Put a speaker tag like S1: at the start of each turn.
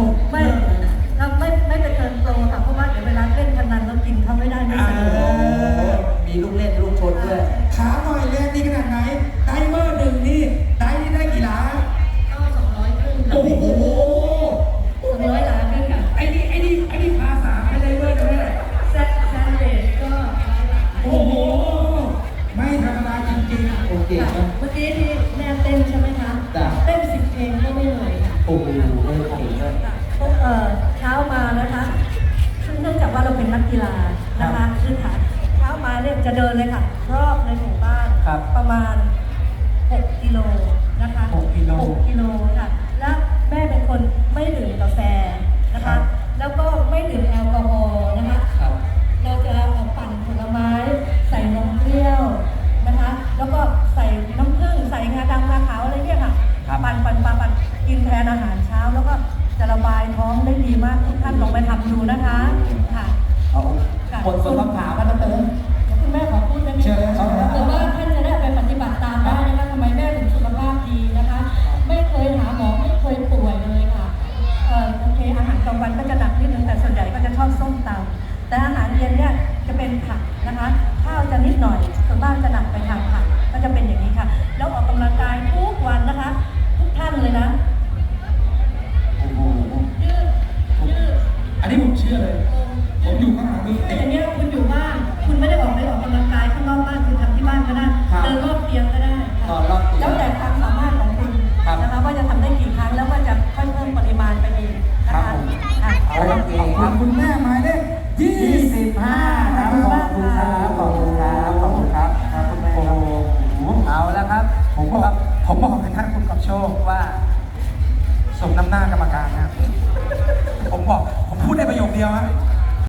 S1: ผม
S2: ไม่เราไม่ไม่ไปเทิร์นโปรค่ะเพราะว่าเดี๋ยวเวลาเล่นพนันแล้วกินเขาไม่ได้ไม่สนุก
S3: มีลูกเล่นลูกชนด้วย
S1: ถามหน่อยแรงดีขนาดไหนไดเวอร์หนึ่งนี่ไดนี่ได้กี่ล้าน
S2: ก็สองร้อยครึ่ง
S1: โอ้โห
S2: สองร้อยล้านครึ่งค่ะ
S1: ไอ้นี่ไอ้นี่ไอ้นี่ภาษาไอ้ไดเวอร์นะแม่
S2: แซดแซนเดชก็ร้อยล้าน
S1: โอ้โหไม่ธรรมดาจริงๆ
S3: โอเค
S2: ค่ะ
S3: ครับ
S2: เมื่อกี้ที่แม่เต้นใช่ไหมคะ เช้ามาเนี่ยจะเดินเลยค่ะ รอบในหมู่บ้าน
S3: ครับ
S2: ประมาณ 6 กิโลนะคะ
S1: หกกิโล
S2: 6กิโลค่ะ แล้วแม่เป็นคนไม่ดื่มกาแฟนะ
S1: ครั
S2: คะ
S1: บ
S2: แล้วก็ไม่ดื่มแอลกอฮอล์นะคะ
S3: ครับ
S2: เราจะเอาปั่นผลไม้ ใส่นมเปรี้ยวนะคะ แล้วก็ใส่น้ำผึ้งใส่งาดำงาขาวอะไรเนี่ยค่ะ
S3: ครับ
S2: ปั่นปั่นปั่นปั่นกิน จะนิด
S3: หน่
S2: อ
S1: ย
S2: ส่วนมากจะหนักไปทางผักก็จะเป็นอย่างนี้ค่ะ แล้วออกกำลังกายทุกวันนะคะ ทุกท่านเลยนะ
S3: โอ้โห
S2: ยืดยืด
S1: อันนี้ผมเชื่อเลย ผมอยู่ข้างหลังนี่
S2: แต่อ
S1: ผมบอกผมบอกเลยนะคุณกับโชคว่าสมน้ำหน้ากรรมการนะผมบอก ผมพูดได้ประโยคเดียวฮะ